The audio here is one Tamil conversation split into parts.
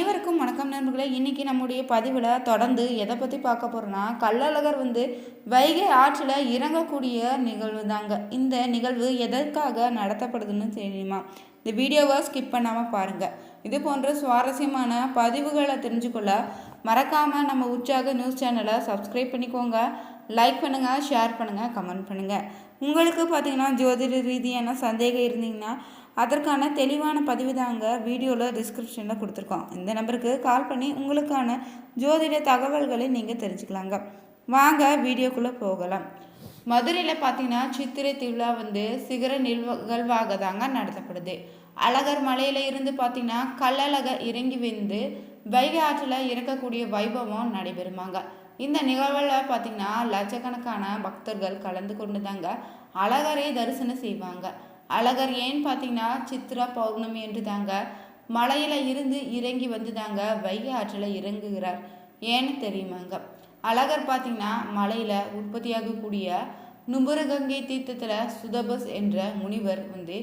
அனைவருக்கும் வணக்கம் நண்பர்களே. இன்றைக்கி நம்முடைய பதிவில் தொடர்ந்து எதை பற்றி பார்க்க போகிறோன்னா கள்ளழகர் வந்து வைகை ஆற்றில் இறங்கக்கூடிய நிகழ்வு தாங்க இந்த நிகழ்வு எதற்காக நடத்தப்படுதுன்னு தெரியுமா? இந்த வீடியோவை ஸ்கிப் பண்ணாமல் பாருங்கள் இது போன்ற சுவாரஸ்யமான பதிவுகளை தெரிஞ்சுக்கொள்ள மறக்காமல் நம்ம உற்சாக நியூஸ் சேனலை சப்ஸ்கிரைப் பண்ணிக்கோங்க. லைக் பண்ணுங்கள் ஷேர் பண்ணுங்கள் கமெண்ட் பண்ணுங்கள் உங்களுக்கு பார்த்தீங்கன்னா ஜோதிட ரீதியான சந்தேகம் இருந்தீங்கன்னா அதற்கான தெளிவான பதிவு தாங்க வீடியோவில் டிஸ்கிரிப்ஷனில் கொடுத்துருக்கோம். இந்த நம்பருக்கு கால் பண்ணி உங்களுக்கான ஜோதிட தகவல்களை நீங்கள் தெரிஞ்சுக்கலாங்க. வாங்க வீடியோக்குள்ளே போகலாம். மதுரையில் பார்த்தீங்கன்னா சித்திரை திருவிழா வந்து சிகர நிகழ்வாக தாங்க நடத்தப்படுது. அழகர் மலையில் இருந்து பார்த்தீங்கன்னா கள்ளழகர் இறங்கி வந்து வைகை ஆற்றில் இறக்கக்கூடிய வைபவம் நடைபெறுமாங்க. இந்த நிகழ்வில் பார்த்தீங்கன்னா லட்சக்கணக்கான பக்தர்கள் கலந்து கொண்டு தாங்க அழகரை தரிசனம் செய்வாங்க. அழகர் ஏன்னு பார்த்தீங்கன்னா சித்ரா பௌர்ணமி என்று தாங்க மலையில் இருந்து இறங்கி வந்து தாங்க வைகை ஆற்றில் இறங்குகிறார். ஏன்னு தெரியுமாங்க? அழகர் பார்த்தீங்கன்னா மலையில் உற்பத்தியாகக்கூடிய நுபுரகங்கை தீர்த்தத்தில் சுதபஸ் என்ற முனிவர் வந்து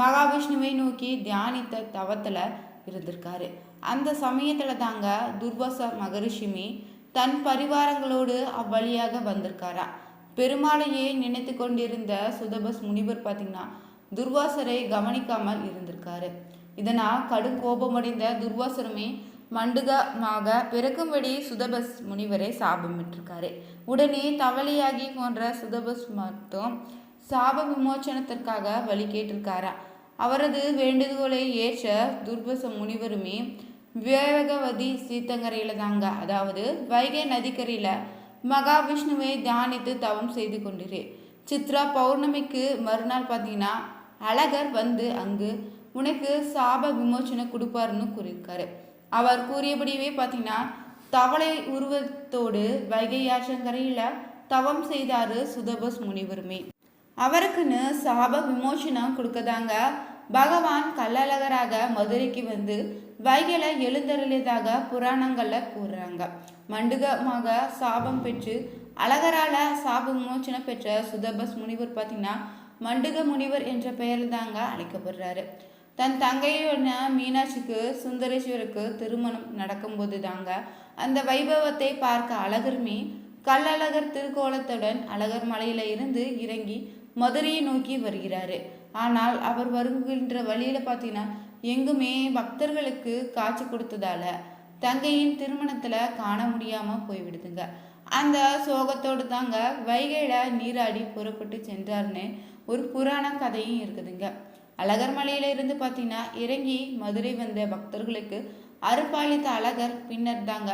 மகாவிஷ்ணுவை நோக்கி தியானித்த தவத்தில் இருந்திருக்காரு. அந்த சமயத்தில் தாங்க துர்வாச மகரிஷிமி தன் பரிவாரங்களோடு அவ்வழியாக வந்திருக்காரா. பெருமாளையே நினைத்து கொண்டிருந்த சுதபஸ் முனிவர் பார்த்தீங்கன்னா துர்வாசரை கவனிக்காமல் இருந்திருக்காரு. இதனால் கடும் கோபமடைந்த துர்வாசருமே மண்டுகமாக பிறக்கும்படி சுதபஸ் முனிவரை சாபமிட்டிருக்காரு உடனே தவளையாகி போன்ற சுதபஸ் மட்டும் சாப விமோச்சனத்திற்காக வழி கேட்டிருக்காரா. அவரது வேண்டுகோளை ஏற்ற துர்வச முனிவருமே விவேகவதி சீத்தங்கரையில் தாங்க அதாவது வைகை நதிக்கரையில் மகாவிஷ்ணுவை தியானித்து தவம் செய்து கொண்டிரு. சித்ரா பௌர்ணமிக்கு மறுநாள் பார்த்தீங்கன்னா அழகர் வந்து அங்கு உனக்கு சாப விமோச்சனை கொடுப்பாருன்னு கூறியிருக்காரு. அவர் கூறியபடியே பார்த்தீங்கன்னா தவளை உருவத்தோடு வைகை ஆற்றங்கரையில் தவம் செய்தாரு சுதபஸ் முனிவருமே. அவருக்குன்னு சாப விமோசனம் கொடுக்கதாங்க பகவான் கள்ளழகராக மதுரைக்கு வந்து வைகையில எழுந்தருளியதாக புராணங்களில் கூறுறாங்க. மண்டுகமாக சாபம் பெற்று அழகரால சாப விமோச்சனம் பெற்ற சுதபஸ் முனிவர் பார்த்தீங்கன்னா மண்டுக முனிவர் என்ற பெயரில் தாங்க அழைக்கப்படுறாரு. தன் தங்கையான மீனாட்சிக்கு சுந்தரேஸ்வருக்கு திருமணம் நடக்கும்போது தாங்க அந்த வைபவத்தை பார்க்க அழகர்மி கல்லழகர் திருக்கோலத்துடன் அழகர் மலையில இருந்து இறங்கி மதுரையை நோக்கி வருகிறாரு. ஆனால் அவர் வருகின்ற வழியில பார்த்தீங்கன்னா எங்குமே பக்தர்களுக்கு காட்சி கொடுத்ததால தங்கையின் திருமணத்துல காண முடியாம போய்விடுதுங்க. அந்த சோகத்தோடு தாங்க வைகையில் நீராடி புறப்பட்டு சென்றார்னு ஒரு புராண கதையும் இருக்குதுங்க. அழகர் மலையில இருந்து பார்த்தீங்கன்னா இறங்கி மதுரை வந்த பக்தர்களுக்கு அருப்பாளித்த அழகர் பின்னர் தாங்க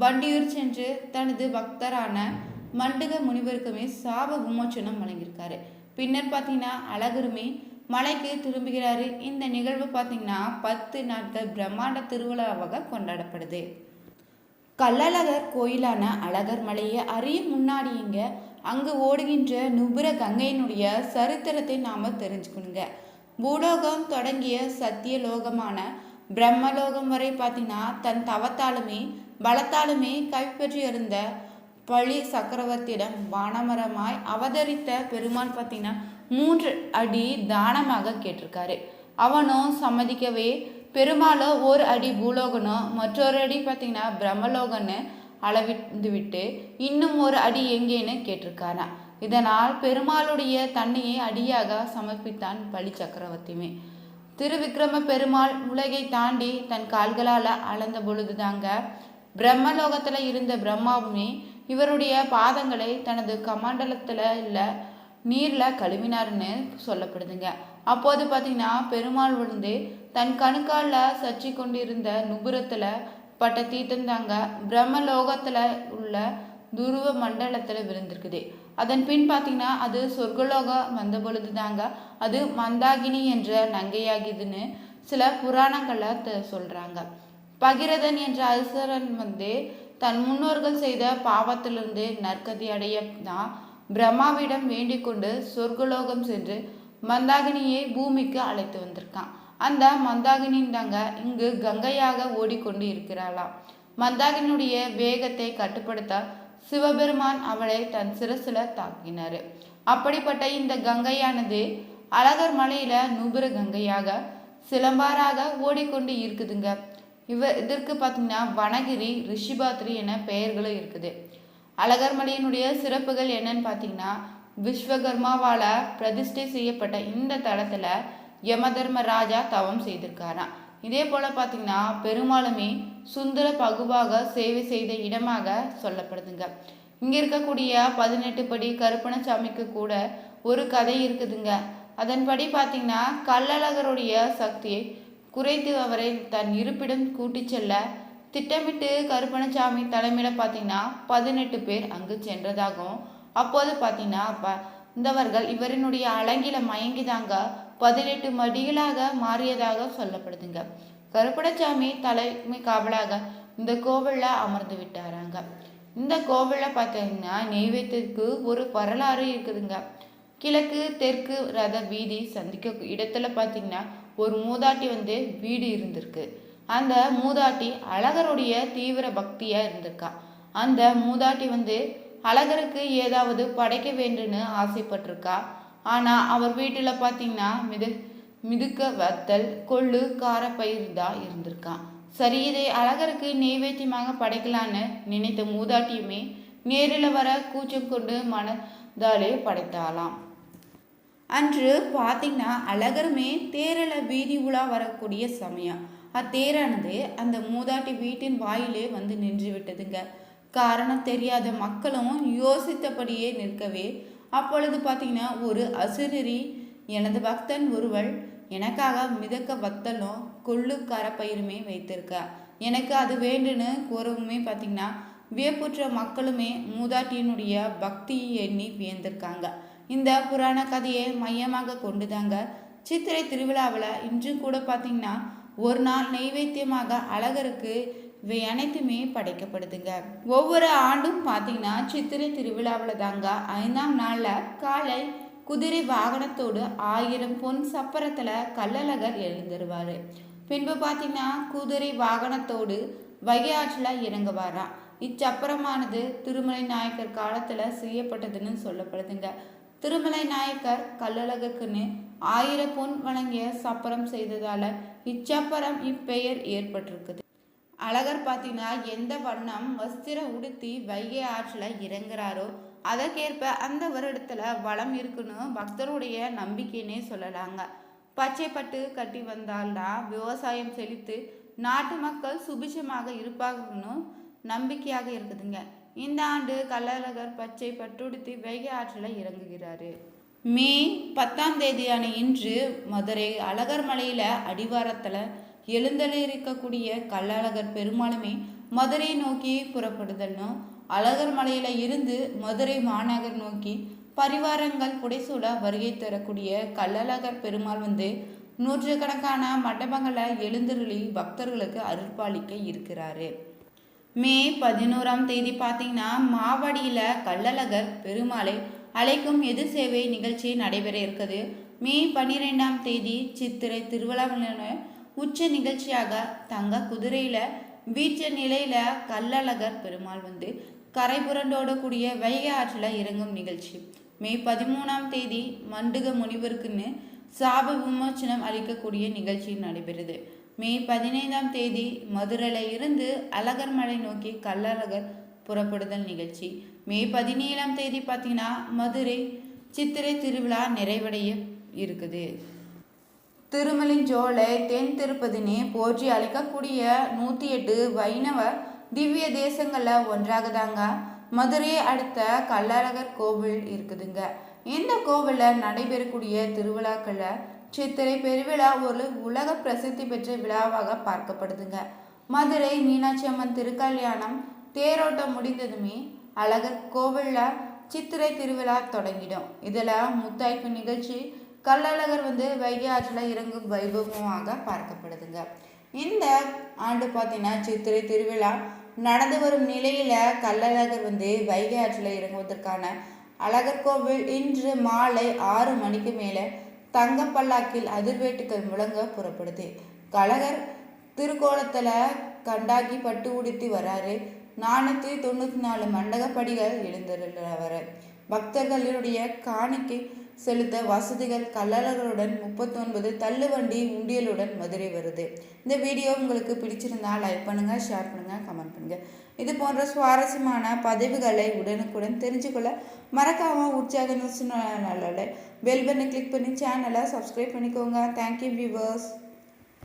வண்டியூர் சென்று தனது பக்தரான மண்டுக முனிவருக்குமே சாப விமோச்சனம் வழங்கியிருக்காரு. பின்னர் பார்த்தீங்கன்னா அழகருமே மலைக்கு திரும்புகிறாரு. இந்த நிகழ்வு பார்த்தீங்கன்னா பத்து நாட்கள் பிரம்மாண்ட திருவிழாவாக கொண்டாடப்படுது. கள்ளழகர் கோயிலான அழகர் மலையை அறிய முன்னாடிங்க அங்கு ஓடுகின்ற நுபுர கங்கையினுடைய சரித்திரத்தை நாம் தெரிஞ்சுக்கணுங்க. பூலோகம் தொடங்கிய சத்தியலோகமான பிரம்மலோகம் வரை பார்த்தீங்கன்னா தன் தவத்தாலுமே பலத்தாலுமே கைப்பற்றியிருந்த பழி சக்கரவர்த்தியிடம் வானமரமாய் அவதரித்த பெருமான் பார்த்தீங்கன்னா மூன்று அடி தானமாக கேட்டிருக்காரு. அவனும் சம்மதிக்கவே பெருமாளோ ஒரு அடி பூலோகனோ மற்றொரு அடி பார்த்தீங்கன்னா பிரம்மலோகன்னு அளவிட்டு விட்டு இன்னும் ஒரு அடி எங்கேன்னு கேட்டிருக்காராம். இதனால் பெருமாளுடைய தன்னையே அடியாக சமர்ப்பித்தான் பலி சக்கரவர்த்தியுமே திருவிக்ரம பெருமாள் உலகை தாண்டி தன் கால்களால் அளந்த பொழுது தாங்க பிரம்மலோகத்தில் இருந்த பிரம்மாவுமே இவருடைய பாதங்களை தனது கமண்டலத்தில் இல்லை நீரில் கழுவினார்னு சொல்லப்படுதுங்க. அப்போது பார்த்தீங்கன்னா பெருமாள் விழுந்து தன் கணுக்காலில் சச்சி கொண்டிருந்த நுபுரத்தில் பட்ட தீர்த்தம் தாங்க பிரம்மலோகத்தில் உள்ள துருவ மண்டலத்தில் விழுந்திருக்குது. அதன் பின் பார்த்தீங்கன்னா அது சொர்க்கலோகம் வந்த பொழுது தாங்க அது மந்தாகினி என்ற நங்கையாகிதுன்னு சில புராணங்களை சொல்கிறாங்க பகிரதன் என்ற அரசரன் வந்து தன் முன்னோர்கள் செய்த பாவத்திலிருந்து நற்கதி அடைய தான் பிரம்மாவிடம் வேண்டிக் கொண்டு சொர்க்கலோகம் சென்று மந்தாகினியை பூமிக்கு அழைத்து வந்திருக்கான். அந்த மந்தாகினின் தாங்க இங்கு கங்கையாக ஓடிக்கொண்டு இருக்கிறாளாம். மந்தாகினுடைய வேகத்தை கட்டுப்படுத்த சிவபெருமான் அவளை தன் சிரசுல தாக்கினார். அப்படிப்பட்ட இந்த கங்கையானது அழகர் மலையில நுபுர கங்கையாக சிலம்பாராக ஓடிக்கொண்டு இருக்குதுங்க. இவ இதற்கு பார்த்தீங்கன்னா வனகிரி ரிஷிபாத்ரி என பெயர்களும் இருக்குது. அழகர்மலையினுடைய சிறப்புகள் என்னன்னு பார்த்தீங்கன்னா விஸ்வகர்மாவால் பிரதிஷ்டை செய்யப்பட்ட இந்த தளத்தில் யமதர்ம ராஜா தவம் செய்திருக்காராம். இதே போல் பார்த்தீங்கன்னா பெரும்பாலுமே சுந்தர பகுவாக சேவை செய்த இடமாக சொல்லப்படுதுங்க. இங்கே இருக்கக்கூடிய பதினெட்டு படி கருப்பணசாமிக்கு கூட ஒரு கதை இருக்குதுங்க. அதன்படி பார்த்தீங்கன்னா கள்ளழகருடைய சக்தியை குறைத்து அவரை தன் இருப்பிடம் கூட்டிச் செல்ல திட்டமிட்டு கருப்பணசாமி தலைமையில் பார்த்தீங்கன்னா பதினெட்டு பேர் அங்கு சென்றதாகவும் அப்போது பார்த்தீங்கன்னா ப இந்தவர்கள் இவரினுடைய அழகில மயங்கிதாங்க பதினெட்டு மடிகளாக மாறியதாக சொல்லப்படுதுங்க. கருப்பணசாமி தலைமை காவலாக இந்த கோவிலில் அமர்ந்து விட்டாராங்க. இந்த கோவிலில் பார்த்தீங்கன்னா நெய்வேத்திற்கு ஒரு வரலாறு இருக்குதுங்க. கிழக்கு தெற்கு ரத வீதி சந்திக்க இடத்துல பார்த்தீங்கன்னா ஒரு மூதாட்டி வந்து வீடு இருந்திருக்கு. அந்த மூதாட்டி அழகருடைய தீவிர பக்தியா இருந்திருக்கா. அந்த மூதாட்டி வந்து அழகருக்கு ஏதாவது படைக்க வேண்டுன்னு ஆசைப்பட்டிருக்கா. ஆனா அவர் வீட்டில் பார்த்தீங்கன்னா மிது மிதுக்க வத்தல் கொள்ளு காரப்பயிர் தான் இருந்திருக்கான் சரி இதை அழகருக்கு நெய்வேத்தியமாக படைக்கலான்னு நினைத்த மூதாட்டியுமே நேரில் வர கூச்சம் கொண்டு மனதாலே படைத்தாலாம் அன்று பார்த்தீங்கன்னா அழகருமே தேரில் வீதி உலா வரக்கூடிய சமயம். அத்தேரானது அந்த மூதாட்டி வீட்டின் வாயிலே வந்து நின்று விட்டதுங்க காரணம் தெரியாத மக்களும் யோசித்தபடியே நிற்கவே அப்பொழுது பார்த்தீங்கன்னா ஒரு அசுரரி எனது பக்தன் ஒருவள் எனக்காக மிதக்க வத்தலும் கொள்ளு கரப்பயிருமே வைத்திருக்கா. எனக்கு அது வேண்டுன்னு கூறவுமே பார்த்தீங்கன்னா வியப்புற்ற மக்களுமே மூதாட்டியினுடைய பக்தியை எண்ணி வியந்திருக்காங்க. இந்த புராண கதையை மையமாக கொண்டுதாங்க சித்திரை திருவிழாவில் இன்றும் கூட பார்த்தீங்கன்னா ஒரு நாள் நெய்வேத்தியமாக அழகருக்கு இவை அனைத்துமே படைக்கப்படுதுங்க. ஒவ்வொரு ஆண்டும் பார்த்தீங்கன்னா சித்திரை திருவிழாவில் தாங்க ஐந்தாம் நாளில் காலை குதிரை வாகனத்தோடு ஆயிரம் பொன் சப்பரத்தில் கல்லழகர் எழுந்துருவார். பின்பு பார்த்தீங்கன்னா குதிரை வாகனத்தோடு வைகை இறங்குவாராம். இச்சப்பரமானது திருமலை நாயக்கர் காலத்தில் செய்யப்பட்டதுன்னு சொல்லப்படுதுங்க. திருமலை நாயக்கர் கள்ளழகருக்குன்னு ஆயிரம் பொன் வழங்கிய சப்பரம் செய்ததால் இச்சப்பரம் இப்பெயர் ஏற்பட்டிருக்குது. அழகர் பார்த்தீங்கன்னா எந்த வண்ணம் வஸ்திரம் உடுத்தி வைகை ஆற்றில் இறங்குறாரோ அதற்கேற்ப அந்த வருடத்தில் வளம் இருக்குன்னு பக்தருடைய நம்பிக்கைன்னே சொல்லலாங்க. பச்சைப்பட்டு கட்டி வந்தால்தான் விவசாயம் செழித்து நாட்டு மக்கள் சுபிட்சமாக இருப்பாங்கன்னு நம்பிக்கையாக இருக்குதுங்க. இந்த ஆண்டு கள்ளழகர் பச்சை பட்டுடுத்தி வைகை ஆற்றில் இறங்குகிறாரு. மே பத்தாம் தேதியான இன்று மதுரை அழகர் மலையில் அடிவாரத்தில் எழுந்தளிருக்கக்கூடிய கள்ளழகர் பெருமாளுமே மதுரை நோக்கி புறப்படுதல்னும் அழகர் மலையில் இருந்து மதுரை மாநகர் நோக்கி பரிவாரங்கள் புடைசூழ வருகை தரக்கூடிய கள்ளழகர் பெருமாள் வந்து நூற்றுக்கணக்கான மண்டபங்களை எழுந்தருளி பக்தர்களுக்கு அருள்பாலிக்க இருக்கிறாரு. மே பதினோராம் தேதி பார்த்தீங்கன்னா மாவடியில் கள்ளழகர் பெருமாளை அழைக்கும் எது சேவை நிகழ்ச்சி நடைபெற இருக்குது மே பன்னிரெண்டாம் தேதி சித்திரை திருவிழாவில் உச்ச நிகழ்ச்சியாக தங்க குதிரையில் வீச்ச நிலையில் கள்ளழகர் பெருமாள் வந்து கரை புரண்டோடக்கூடிய வைகை ஆற்றில் இறங்கும் நிகழ்ச்சி. மே பதிமூணாம் தேதி மண்டுக முனிவருக்குன்னு சாப விமோச்சனம் அளிக்கக்கூடிய நிகழ்ச்சி நடைபெறுது. மே பதினைந்தாம் தேதி மதுரையில் இருந்து அழகர்மலை நோக்கி கள்ளழகர் புறப்படுதல் நிகழ்ச்சி. மே பதினேழாம் தேதி பார்த்தீங்கன்னா மதுரை சித்திரை திருவிழா நிறைவடைய இருக்குது. திருமலிஞ்சோலை தென் திருப்பதினே போற்றி அழைக்கக்கூடிய நூற்றி எட்டு வைணவ திவ்ய தேசங்களில் ஒன்றாக தாங்க மதுரையை அடுத்த கள்ளழகர் கோவில் இருக்குதுங்க. இந்த கோவிலில் நடைபெறக்கூடிய திருவிழாக்களில் சித்திரை பெருவிழா ஒரு உலக பிரசித்தி பெற்ற விழாவாக பார்க்கப்படுதுங்க. மதுரை மீனாட்சி அம்மன் திருக்கல்யாணம் தேரோட்டம் முடிந்ததுமே அழகர் கோவிலில் சித்திரை திருவிழா தொடங்கிடும். இதில் முத்தாய்ப்பு நிகழ்ச்சி கள்ளழகர் வந்து வைகை ஆற்றில் இறங்கும் வைபவமாக பார்க்கப்படுதுங்க. இந்த ஆண்டு பார்த்தீங்கன்னா சித்திரை திருவிழா நடந்து வரும் நிலையில் கள்ளழகர் வந்து வைகை ஆற்றில் இறங்குவதற்கான அழகர் கோவில் இன்று மாலை ஆறு மணிக்கு மேலே தங்க பல்லாக்கில் அதிர்வேட்டுக்கள் முழங்க புறப்படுது. கழகர் திருக்கோலத்தில் கண்டாக்கி பட்டு உடுத்தி வராரு. நானூற்றி தொண்ணூற்றி நாலு மண்டகப்படிகள் எழுந்திருந்தவர் பக்தர்களுடைய காணிக்கை செலுத்த வசதிகள் கல்லலர்களுடன் முப்பத்தொன்பது தள்ளுவண்டி உண்டியலுடன் மதுரை வருது இந்த வீடியோ உங்களுக்கு பிடிச்சிருந்தா லைக் பண்ணுங்கள் ஷேர் பண்ணுங்கள் கமெண்ட் பண்ணுங்கள் இது போன்ற சுவாரஸ்யமான பதிவுகளை உடனுக்குடன் தெரிஞ்சுக்கொள்ள மறக்காமல் உற்சாக நியூஸ் நல்ல பெல் பட்டனை கிளிக் பண்ணி சேனலை சப்ஸ்கிரைப் பண்ணிக்கோங்க தேங்க்யூ வியூவர்ஸ்